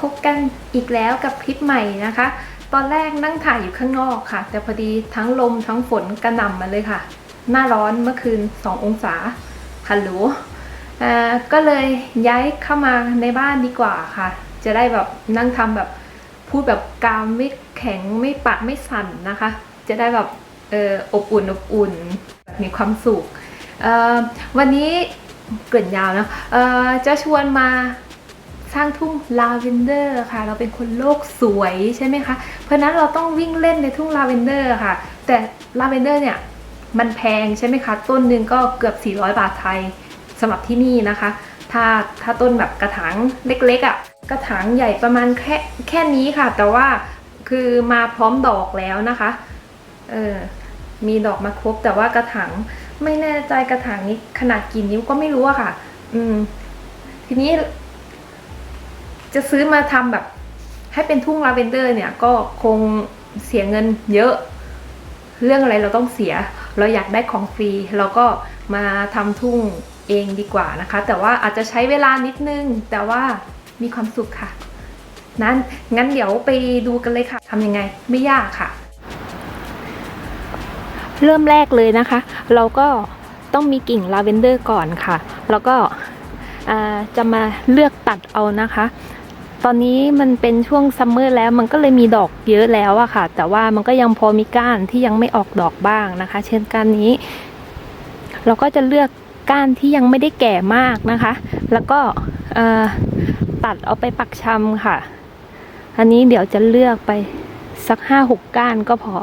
พบกันอีกแล้วกับคลิปใหม่นะคะ ตอนแรกนั่งถ่ายอยู่ข้างนอกค่ะ แต่พอดีทั้งลมทั้งฝนกระหน่ำมาเลยค่ะ หน้าร้อนเมื่อคืน 2 องศาฮัลโหลก็เลยย้ายเข้ามาในบ้านดีกว่าค่ะ จะได้แบบนั่งทำแบบพูดแบบกามไม่แข็งไม่ปากไม่สั่นนะคะ จะได้แบบเอออบอุ่นอบอุ่นมีความสุขวันนี้เกินยาวนะจะชวนมา สร้างทุ่งลาเวนเดอร์ค่ะ เราเป็นคนโลกสวยใช่ไหมคะ เพราะนั้นเราต้องวิ่งเล่นในทุ่งลาเวนเดอร์ค่ะ แต่ลาเวนเดอร์เนี่ยมันแพงใช่ไหมคะ ต้นหนึ่งก็เกือบ 400 บาทไทยสำหรับที่นี่นะคะ ถ้าถ้าต้นแบบกระถางเล็กๆอะ่ะ กระถางใหญ่ประมาณแค่แค่นี้ค่ะ แต่ว่าคือมาพร้อมดอกแล้วนะคะ เออ มีดอกมาครบ แต่ว่ากระถางไม่แน่ใจกระถางนี้ขนาดกี่นิ้วก็ไม่รู้อะค่ะ อืม ทีนี้ จะซื้อมาทำแบบให้เป็นทุ่งลาเวนเดอร์เนี่ยก็คงเสียเงินเยอะ เรื่องอะไรเราต้องเสีย เราอยากได้ของฟรี เราก็มาทำทุ่งเองดีกว่านะคะ แต่ว่าอาจจะใช้เวลานิดนึง แต่ว่ามีความสุขค่ะ นั้นงั้นเดี๋ยวไปดูกันเลยค่ะทำยังไงไม่ยากค่ะ เริ่มแรกเลยนะคะ เราก็ต้องมีกิ่งลาเวนเดอร์ก่อนค่ะ แล้วก็จะมาเลือกตัดเอานะคะ ตอนนี้มันเป็นช่วงซัมเมอร์แล้วมันก็เลยมีดอกเยอะแล้วอะค่ะ แต่ว่ามันก็ยังพอมีก้านที่ยังไม่ออกดอกบ้างนะคะ เช่นก้านนี้ เราก็จะเลือกก้านที่ยังไม่ได้แก่มากนะคะ แล้วก็ตัดเอาไปปักชำค่ะ อันนี้เดี๋ยวจะเลือกไปสักห้าหกก้านก็พอ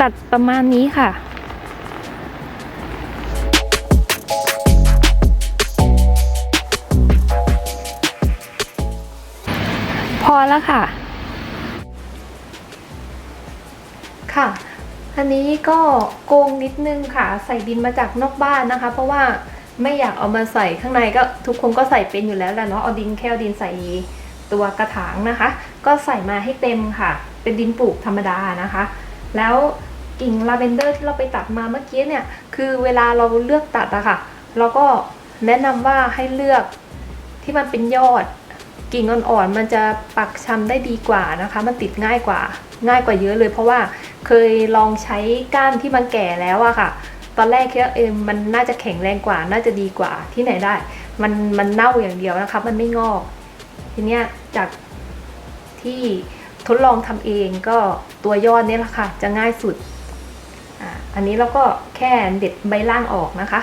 ตัดประมาณนี้ค่ะพอแล้วค่ะ ค่ะ อันนี้ก็โกงนิดนึงค่ะ ใส่ดินมาจากนอกบ้านนะคะ เพราะว่าไม่อยากเอามาใส่ข้างในก็ทุกคนก็ใส่เป็นอยู่แล้วแหละเนาะ เอาดินแค่ดินใส่ตัวกระถางนะคะ ก็ใส่มาให้เต็มค่ะ เป็นดินปลูกธรรมดานะคะ แล้ว กิ่งลาเวนเดอร์ที่เราไปตัดมาเมื่อกี้เนี่ย คือเวลาเราเลือกตัดอะค่ะ เราก็แนะนำว่าให้เลือกที่มันเป็นยอด กิ่งอ่อนๆมันจะปักชำได้ดีกว่านะคะ มันติดง่ายกว่าง่ายกว่าเยอะเลย เพราะว่าเคยลองใช้ก้านที่มันแก่แล้วอะค่ะ ตอนแรกคิดว่าเออมันน่าจะแข็งแรงกว่า น่าจะดีกว่าที่ไหนได้ มันมันเน่าอย่างเดียวนะคะ มันไม่งอก ทีเนี้ยจากที่ทดลองทำเองก็ตัวยอดเนี่ยแหละค่ะ จะง่ายสุด อันนี้เราก็แค่เด็ดใบล่างออกนะคะ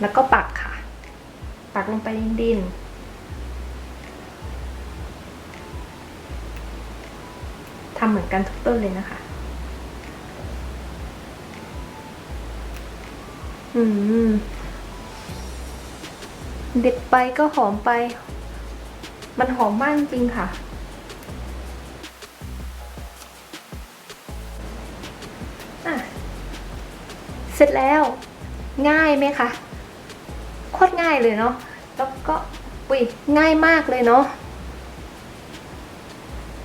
แล้วก็ปักค่ะ ปักลงไปในดิน ทำเหมือนกันทุกต้นเลยนะคะ อืม เด็ดไปก็หอมไป มันหอมมากจริงค่ะ เสร็จแล้ว ง่ายไหมคะโคตรง่ายเลยเนาะแล้วก็อุ้ยง่ายมากเลยเนาะ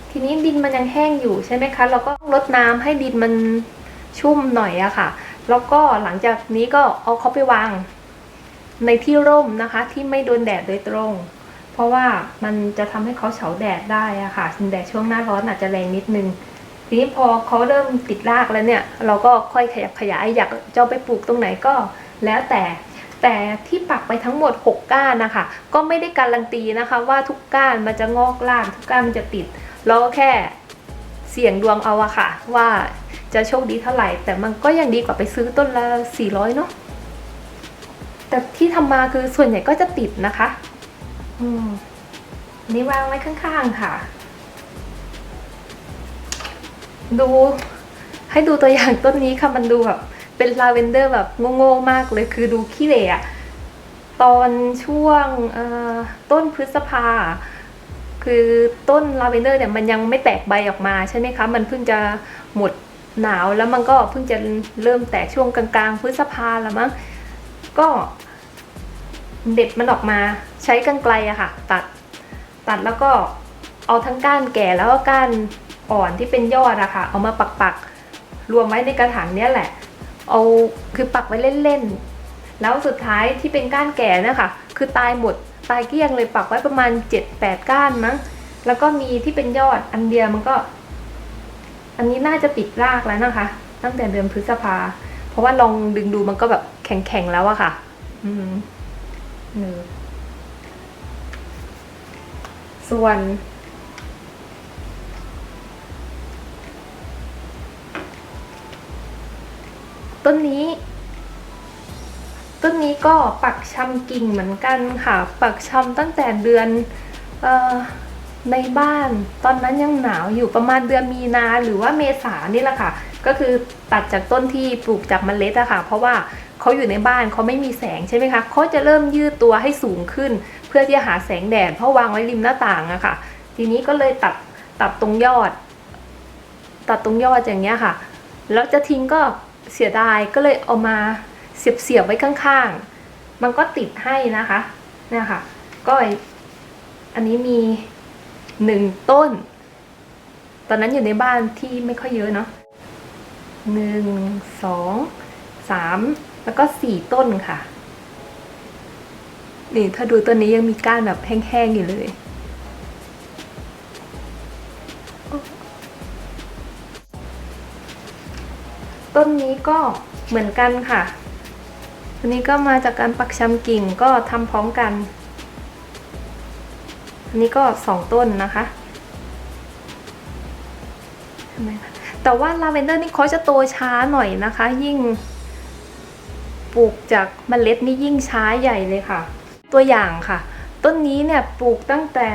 ทีนี้ดินมันยังแห้งอยู่ใช่ไหมคะเราก็ต้องรดน้ำให้ดินมันชุ่มหน่อยอะค่ะ แล้วก็หลังจากนี้ก็เอาเขาไปวาง ในที่ร่มนะคะ ที่ไม่โดนแดดโดยตรง เพราะว่ามันจะทำให้เขาเฉาแดดได้อะค่ะแดดช่วงหน้าร้อนอาจจะแรงนิดนึง ทีนี้พอเขาเริ่มติดรากแล้วเนี่ย เราก็ค่อยขยับขยายอยากจะเอาไปปลูกตรงไหนก็แล้วแต่แต่ที่ปักไปทั้งหมด 6 ก้านนะคะ ก็ไม่ได้การันตีนะคะ ว่าทุกก้านมันจะงอกรากทุกก้านมันจะติด เราก็แค่เสี่ยงดวงเอาอะค่ะ ว่าจะโชคดีเท่าไหร่ แต่มันก็ยังดีกว่าไปซื้อต้นละ 400 เนาะแต่ที่ทำมาคือส่วนใหญ่ก็จะติดนะคะ อืมอันนี่วางไว้ข้างๆค่ะ ดูให้ดูตัวอย่างต้นนี้ค่ะมันดูแบบเป็นลาเวนเดอร์แบบโง่ๆมากเลยคือดูขี้เหร่อะตอนช่วงต้นพฤษภา คือต้นลาเวนเดอร์เนี่ยมันยังไม่แตกใบออกมาใช่ไหมคะ มันเพิ่งจะหมดหนาวแล้วมันก็เพิ่งจะเริ่มแตกช่วงกลางๆพฤษภาแล้วมั้งก็เด็ดมันออกมาใช้กรรไกรอะค่ะ ตัดตัดแล้วก็เอาทั้งก้านแก่แล้วก็ก้าน อ่อนที่เป็นยอดอะค่ะ เอามาปักปักๆ รวมไว้ในกระถางเนี้ยแหละ เอาคือปักไว้เล่นๆ แล้วสุดท้ายที่เป็นก้านแก่นะคะคือตายหมดตายเกลี้ยงเลยปักไว้ประมาณ 7-8 ก้านมั้ง แล้วก็มีที่เป็นยอดอันเดียวมันก็ อันนี้น่าจะติดรากแล้วนะคะ ตั้งแต่เดือนพฤษภา เพราะว่าลองดึงดูมันก็แบบแข็งๆแล้วอะค่ะ อืมเออส่วน ต้นนี้ ต้นนี้ก็ปักชำกิ่งเหมือนกันค่ะ ปักชำตั้งแต่เดือนออในบ้าน ตอนนั้นยังหนาวอยู่ประมาณเดือนมีนาหรือว่าเมษานี่แหละค่ะ ก็คือตัดจากต้นที่ปลูกจากเมล็ดอะค่ะ เพราะว่าเขาอยู่ในบ้านเขาไม่มีแสงใช่ไหมคะเขาจะเริ่มยืดตัวให้สูงขึ้น เพื่อที่จะหาแสงแดดเพราะวางไว้ริมหน้าต่างอะค่ะ ทีนี้ก็เลยตัดตัดตรงยอด ตัดตรงยอดอย่างเงี้ยค่ะ แล้วจะทิ้งก็ เสียดายก็เลยเอามาเสียบเสียบๆไว้ข้างๆ มันก็ติดให้นะคะเนี่ยค่ะ ก็อันนี้มีหนึ่งต้น ตอนนั้นอยู่ในบ้านที่ไม่ค่อยเยอะเนาะหนึ่งสองสามแล้วก็สี่ต้นค่ะ นี่ถ้าดูต้นนี้ยังมีก้านแบบแห้งๆอยู่เลย ต้นนี้ก็เหมือนกันค่ะอันนี้ก็มาจากการปักชำกิ่งก็ทำพร้อมกัน อันนี้ก็สองต้นนะคะทำไมคะแต่ว่าลาเวนเดอร์นี่เขาจะโตช้าหน่อยนะคะ ยิ่งปลูกจากเมล็ดนี่ยิ่งช้าใหญ่เลยค่ะ ตัวอย่างค่ะ ต้นนี้เนี่ยปลูกตั้งแต่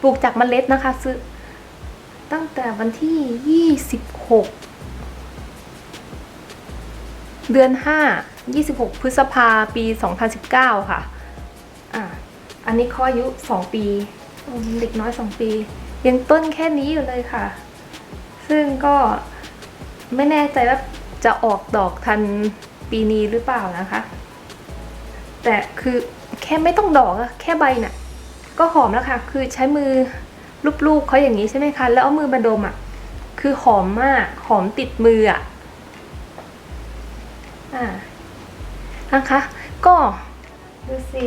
ปลูกจากเมล็ดนะคะซื้อตั้งแต่วันที่ 26 เดือน 5 26 พฤษภาปี 2019 ค่ะอะ อันนี้เขาอายุ 2 ปีอืมเด็กน้อย 2 ปี ยังต้นแค่นี้อยู่เลยค่ะ ซึ่งก็ไม่แน่ใจว่าจะออกดอกทันปีนี้หรือเปล่านะคะ แต่คือแค่ไม่ต้องดอกอะแค่ใบน่ะ ก็หอมแล้วค่ะ คือใช้มือลูบๆเขาอย่างนี้ใช่ไหมคะ แล้วเอามือมาดมอะคือหอมมาก หอมติดมืออะ อ่านะคะ ก็ดูสิ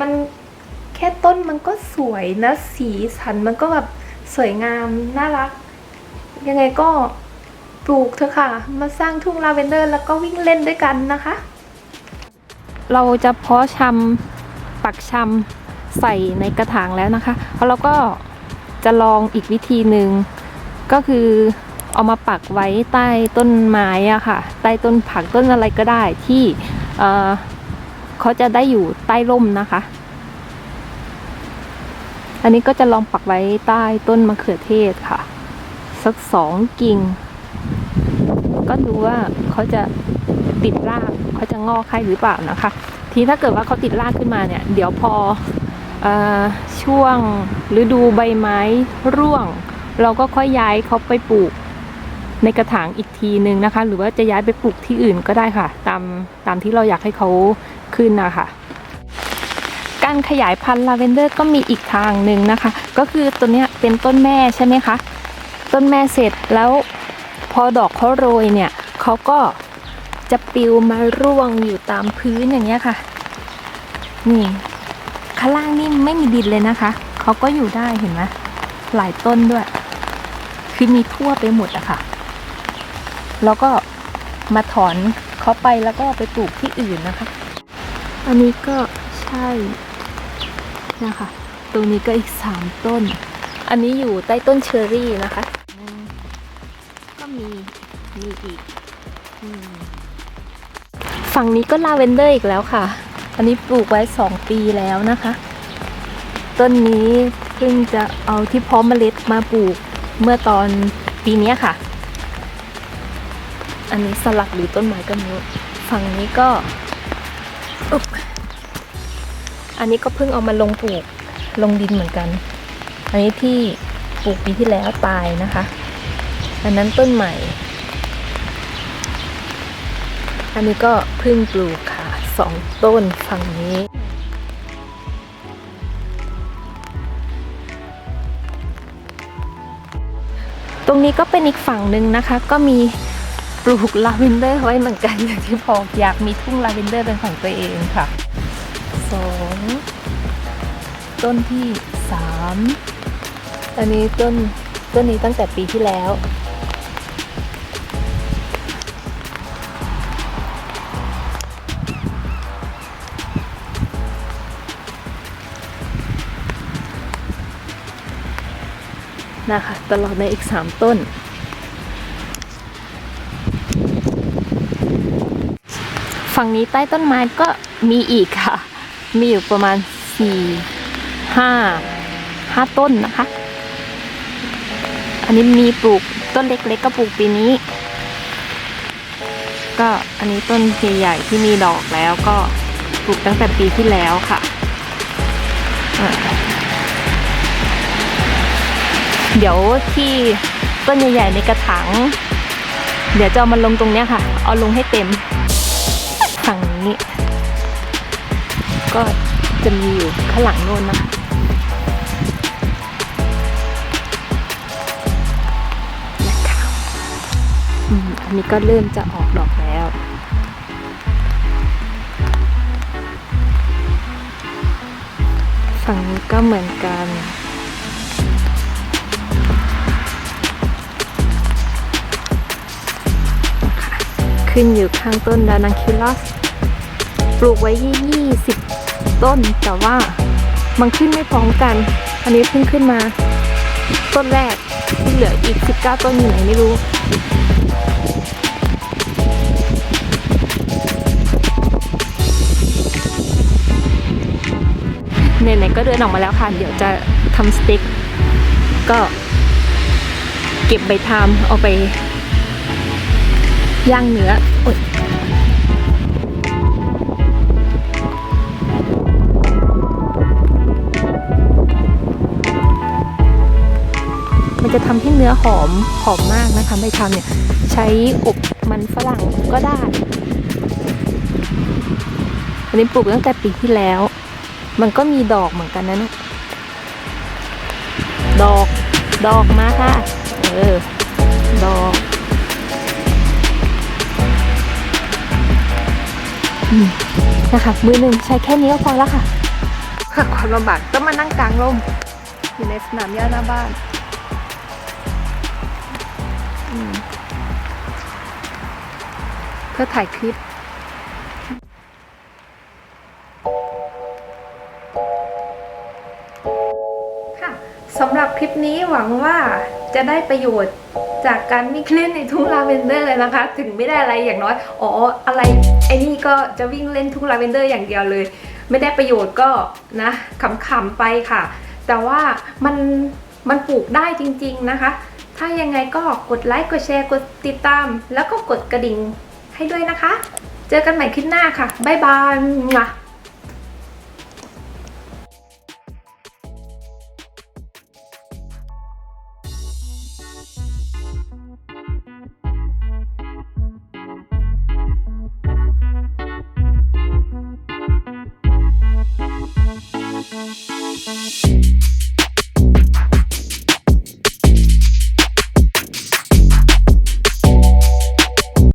มันแค่ต้นมันก็สวยนะสีสันมันก็แบบสวยงามน่ารัก ยังไงก็ปลูกเถอะค่ะ มาสร้างทุ่งลาเวนเดอร์ แล้วก็วิ่งเล่นด้วยกันนะคะ เราจะเพาะชำปักชำใส่ในกระถางแล้วนะคะแล้วเราก็จะลองอีกวิธีหนึ่งก็คือ เอามาปักไว้ใต้ต้นไม้อะค่ะ ใต้ต้นผักต้นอะไรก็ได้ที่เออเขาจะได้อยู่ใต้ร่มนะคะ อันนี้ก็จะลองปักไว้ใต้ต้นมะเขือเทศค่ะ สักสองกิ่ง ก็ดูว่าเขาจะติดรากเขาจะงอกให้หรือเปล่านะคะ ทีถ้าเกิดว่าเขาติดรากขึ้นมาเนี่ย เดี๋ยวพอเออช่วงฤดูใบไม้ร่วง เราก็ค่อยย้ายเขาไปปลูก ในกระถางอีกทีนึงนะคะ หรือว่าจะย้ายไปปลูกที่อื่นก็ได้ค่ะ ตามตามที่เราอยากให้เขาขึ้นนะคะการขยายพันธุ์ลาเวนเดอร์ก็มีอีกทางหนึ่งนะคะ ก็คือตัวเนี้ยเป็นต้นแม่ใช่ไหมคะ ต้นแม่เสร็จแล้วพอดอกเขาโรยเนี่ยเขาก็จะปิวมาร่วงอยู่ตามพื้นอย่างเงี้ยค่ะ นี่ข้างล่างนี่ไม่มีดินเลยนะคะเขาก็อยู่ได้เห็นไหมหลายต้นด้วย คือมีทั่วไปหมดอะค่ะ แล้วก็มาถอนเขาไปแล้วก็ไปปลูกที่อื่นนะคะ อันนี้ก็ใช่นะคะ ตรงนี้ก็อีกสามต้น อันนี้อยู่ใต้ต้นเชอร์รี่นะคะอืมก็มีมีอีกอืมฝั่งนี้ก็ลาเวนเดอร์อีกแล้วค่ะ อันนี้ปลูกไว้สองปีแล้วนะคะ ต้นนี้เพิ่งจะเอาที่เพาะเมล็ดมาปลูกเมื่อตอนปีเนี้ยค่ะ อันนี้สลักหรือต้นไม้ก็ไม่รู้ฝั่งนี้ก็อุ๊บอันนี้ก็เพิ่งเอามาลงปลูกลงดินเหมือนกัน อันนี้ที่ปลูกปีที่แล้วตายนะคะ อันนั้นต้นใหม่ อันนี้ก็เพิ่งปลูกค่ะสองต้นฝั่งนี้ ตรงนี้ก็เป็นอีกฝั่งหนึ่งนะคะ ก็มี ลูกลาเวนเดอร์ไว้เหมือนกันอย่างที่บอกอยากมีทุ่งลาเวนเดอร์เป็นของตัวเองค่ะสองต้นที่สามอันนี้ต้นต้นนี้ตั้งแต่ปีที่แล้วนะคะตลอดในอีก 3 ต้น ฝั่งนี้ใต้ต้นไม้ก็มีอีกค่ะ มีอยู่ประมาณ4 5 5ต้นนะคะ อันนี้มีปลูกต้นเล็กๆก็ปลูกปีนี้ ก็อันนี้ต้นใหญ่ๆที่มีดอกแล้วก็ปลูกตั้งแต่ปีที่แล้วค่ะเดี๋ยวที่ต้นใหญ่ๆในกระถาง เดี๋ยวจะเอามันลงตรงเนี้ยค่ะ เอาลงให้เต็ม ก็จะมีอยู่ข้างหลังโน้นนะคะนะคะอืมอันนี้ก็เริ่มจะออกดอกแล้วฝั่งนี้ก็เหมือนกันขึ้นอยู่ข้างต้นดานังคิลัส ปลูกไว้ยี่สิบต้น แต่ว่ามันขึ้นไม่พร้อมกัน อันนี้เพิ่งขึ้นมา ต้นแรกที่เหลืออีก 19 ต้นอยู่ไหนไม่รู้ไหนๆก็เดินออกมาแล้วค่ะ เดี๋ยวจะทำสเต็กก็เก็บใบทามเอาไปย่างเนื้ออ มันจะทำให้เนื้อหอมหอมมากนะคะใบทำเนี่ยใช้อบมันฝรั่งก็ได้ อันนี้ปลูกตั้งแต่ปีที่แล้ว มันก็มีดอกเหมือนกันนะดอกดอกมาค่ะ เออ ดอกนะคะมือหนึ่งใช้แค่นี้ก็พอแล้วค่ะค่ะความลำบากต้องมานั่งกลางร่มอยู่ในสนามหญ้าหน้าบ้าน เพื่อถ่ายคลิปค่ะสำหรับคลิปนี้หวังว่าจะได้ประโยชน์จากการวิ่งเล่นในทุ่งลาเวนเดอร์เลยนะคะ ถึงไม่ได้อะไรอย่างน้อย อ๋อ อะไรไอ้นี่ก็จะวิ่งเล่นทุ่งลาเวนเดอร์อย่างเดียวเลย ไม่ได้ประโยชน์ก็นะขำๆไปค่ะ แต่ว่ามันมันปลูกได้จริง ๆนะคะ ถ้ายังไงก็กดไลค์ กดแชร์ กดติดตาม แล้วก็กดกระดิ่งให้ด้วยนะคะ เจอกันใหม่คลิปหน้าค่ะ บ๊ายบาย